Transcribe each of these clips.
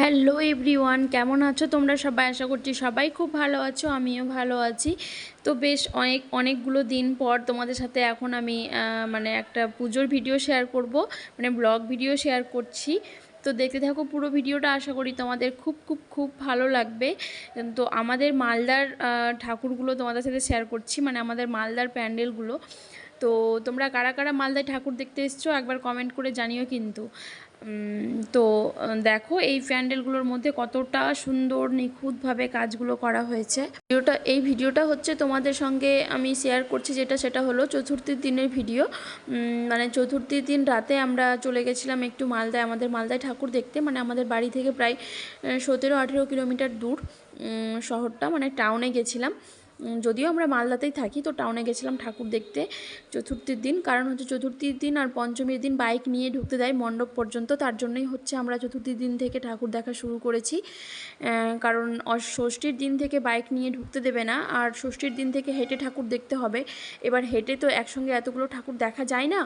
Hello everyone কেমন আছো? তোমরা সবাই আশা করছি সবাই খুব ভালো আছো, আমিও ভালো আছি। তো বেশ অনেক, অনেকগুলো দিন পর তোমাদের সাথে এখন আমি মানে একটা পুজোর ভিডিও শেয়ার করব মানে ব্লগ ভিডিও শেয়ার করছি। তো দেখতে থাকো পুরো ভিডিওটা আশা করি তোমাদের খুব খুব খুব ভালো লাগবে। তো আমাদের মালদার ঠাকুরগুলো তোমাদের সাথে শেয়ার করছি মানে আমাদের মালদার প্যান্ডেলগুলো। তো তোমরা কারা কারা মালদায় ঠাকুর দেখতে এসছো একবার কমেন্ট করে জানিও কিন্তু। তো দেখো এই প্যান্ডেলগুলোর মধ্যে কতটা সুন্দর, নিখুঁতভাবে কাজগুলো করা হয়েছে। ভিডিওটা, এই ভিডিওটা হচ্ছে তোমাদের সঙ্গে আমি শেয়ার করছি যেটা, সেটা হলো চতুর্থীর দিনের ভিডিও। মানে চতুর্থীর দিন রাতে আমরা চলে গেছিলাম একটু মালদায়, আমাদের মালদায় ঠাকুর দেখতে। মানে আমাদের বাড়ি থেকে প্রায় সতেরো আঠেরো কিলোমিটার দূর শহরটা মানে টাউনে গেছিলাম। যদিও আমরা মালদাতেই থাকি, তো টাউনে গেছিলাম ঠাকুর দেখতে চতুর্থীর দিন। কারণ হচ্ছে চতুর্থীর দিন আর পঞ্চমীর দিন বাইক নিয়ে ঢুকতে দেয় মণ্ডপ পর্যন্ত। তার জন্যই হচ্ছে আমরা চতুর্থীর দিন থেকে ঠাকুর দেখা শুরু করেছি। কারণ ষষ্ঠীর দিন থেকে বাইক নিয়ে ঢুকতে দেবে না, আর ষষ্ঠীর দিন থেকে হেঁটে ঠাকুর দেখতে হবে। এবার হেঁটে তো একসঙ্গে এতগুলো ঠাকুর দেখা যায় না,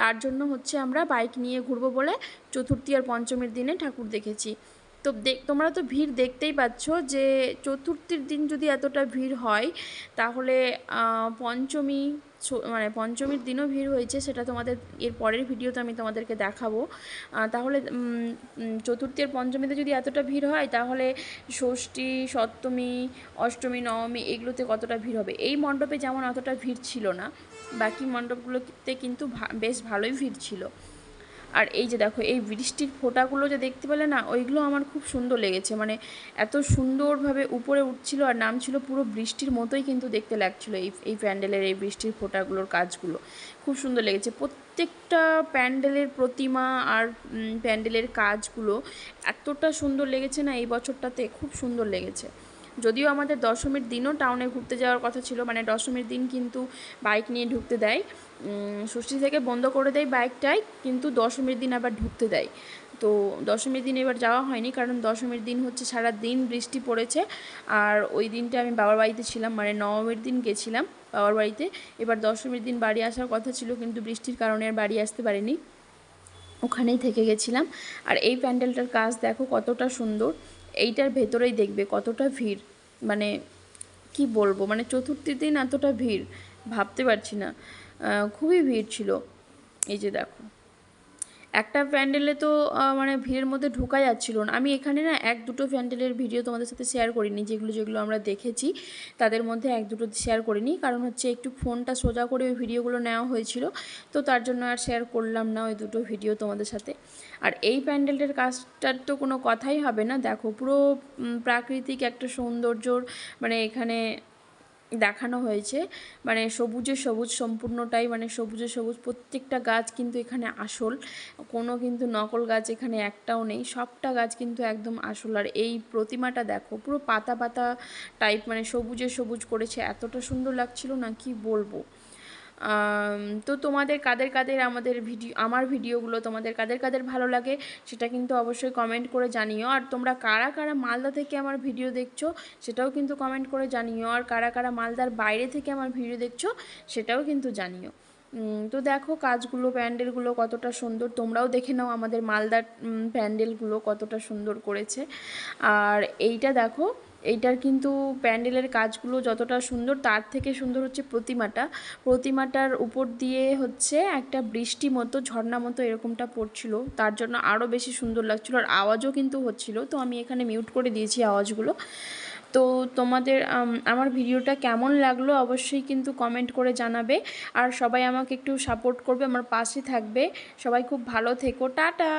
তার জন্য হচ্ছে আমরা বাইক নিয়ে ঘুরবো বলে চতুর্থী আর পঞ্চমীর দিনে ঠাকুর দেখেছি। তো দেখ তোমরা তো ভিড় দেখতেই পাচ্ছ যে চতুর্থীর দিন যদি এতটা ভিড় হয় তাহলে পঞ্চমী মানে পঞ্চমীর দিনও ভিড় হয়েছে সেটা তোমাদের এর পরের ভিডিওতে আমি তোমাদেরকে দেখাবো। তাহলে উম, উম, চতুর্থী আর পঞ্চমীতে যদি এতটা ভিড় হয় তাহলে ষষ্ঠী সপ্তমী অষ্টমী নবমী এগুলোতে কতটা ভিড় হবে? এই মণ্ডপে যেমন অতটা ভিড় ছিল না বাকি মণ্ডপগুলোতে কিন্তু বেশ ভালোই ভিড় ছিল। আর এই যে দেখো, এই বৃষ্টির ফোঁটাগুলো যে দেখতে পেলে না, ওইগুলো আমার খুব সুন্দর লেগেছে। মানে এত সুন্দরভাবে উপরে উঠছিল আর নামছিল, পুরো বৃষ্টির মতোই কিন্তু দেখতে লাগছিল এই এই প্যান্ডেলের এই বৃষ্টির ফোঁটাগুলোর কাজগুলো। খুব সুন্দর লেগেছে। প্রত্যেকটা প্যান্ডেলের প্রতিমা আর প্যান্ডেলের কাজগুলো এতটা সুন্দর লেগেছে না, এই বছরটাতে খুব সুন্দর লেগেছে। যদিও আমাদের দশমীর দিনও টাউনে ঘুরতে যাওয়ার কথা ছিল মানে দশমীর দিন কিন্তু বাইক নিয়ে ঢুকতে দেয়। ষষ্ঠী থেকে বন্ধ করে দেয় বাইকটাই কিন্তু দশমীর দিন আবার ঢুকতে দেয়। তো দশমীর দিন এবার যাওয়া হয়নি, কারণ দশমীর দিন হচ্ছে সারা দিন বৃষ্টি পড়েছে। আর ওই দিনটা আমি বাবার বাড়িতে ছিলাম মানে নবমীর দিন গেছিলাম বাবার বাড়িতে। এবার দশমীর দিন বাড়ি আসার কথা ছিল, কিন্তু বৃষ্টির কারণে আর বাড়ি আসতে পারিনি। ওখানেই থেকে গেছিলাম। আর এই প্যান্ডেলটার কাজ দেখো কতটা সুন্দর। এইটার ভেতরেই দেখবে কতটা ভিড়। মানে কি বলব? মানে চতুর্থীর দিন এতটা ভিড়, ভাবতে পারছি না। খুবই ভিড় ছিল। এই যে দেখো। একটা প্যান্ডেলে তো মানে ভিড়ের মধ্যে ঢোকা যাচ্ছিল না। আমি এখানে না এক দুটো প্যান্ডেলের ভিডিও তোমাদের সাথে শেয়ার করিনি, যেগুলো যেগুলো আমরা দেখেছি। তাদের মধ্যে এক দুটো শেয়ার করিনি, কারণ হচ্ছে একটু ফোনটা সোজা করে ওই ভিডিওগুলো নেওয়া হয়েছিল। তো তার জন্য আর শেয়ার করলাম না ওই দুটো ভিডিও তোমাদের সাথে। আর এই প্যান্ডেলটার কাজটার তো কোনো কথাই হবে না। দেখো পুরো প্রাকৃতিক একটা সৌন্দর্যর মানে এখানে দেখানো হয়েছে। মানে সবুজে সবুজ, সম্পূর্ণটাই মানে সবুজে সবুজ। প্রত্যেকটা গাছ কিন্তু এখানে আসল। কোনো কিন্তু নকল গাছ এখানে একটাও নেই। সবটা গাছ কিন্তু একদম আসল। আর এই প্রতিমাটা দেখো, পুরো পাতা পাতা টাইপ মানে সবুজে সবুজ করেছে। এতটা সুন্দর লাগছিল না, কি বলব? তো তোমাদের কাদের কাদের আমাদের ভিডিও, আমার ভিডিওগুলো তোমাদের কাদের কাদের ভালো লাগে সেটা কিন্তু অবশ্যই কমেন্ট করে জানিও। আর তোমরা কারা কারা মালদা থেকে আমার ভিডিও দেখছ সেটাও কিন্তু কমেন্ট করে জানিও। আর কারা কারা মালদার বাইরে থেকে আমার ভিডিও দেখছ সেটাও কিন্তু জানিও। তো দেখো কাজগুলো, প্যান্ডেলগুলো কতটা সুন্দর। তোমরাও দেখে নাও আমাদের মালদার প্যান্ডেলগুলো কতটা সুন্দর করেছে। আর এইটা দেখো এইটার কিন্তু প্যান্ডেলের কাজগুলো যতটা সুন্দর, তার থেকে সুন্দর হচ্ছে প্রতিমাটা। প্রতিমাটার উপর দিয়ে হচ্ছে একটা বৃষ্টি মতো, ঝর্ণা মতো এরকমটা পড়ছিল। তার জন্য আরও বেশি সুন্দর লাগছিল আর আওয়াজও কিন্তু হচ্ছিল। তো আমি এখানে মিউট করে দিয়েছি আওয়াজগুলো। তো তোমাদের আমার ভিডিওটা কেমন লাগল অবশ্যই কিন্তু কমেন্ট করে জানাবে। আর সবাই আমাকে একটু সাপোর্ট করবে, আমার পাশে থাকবে। সবাই খুব ভালো থেকো, টাটা!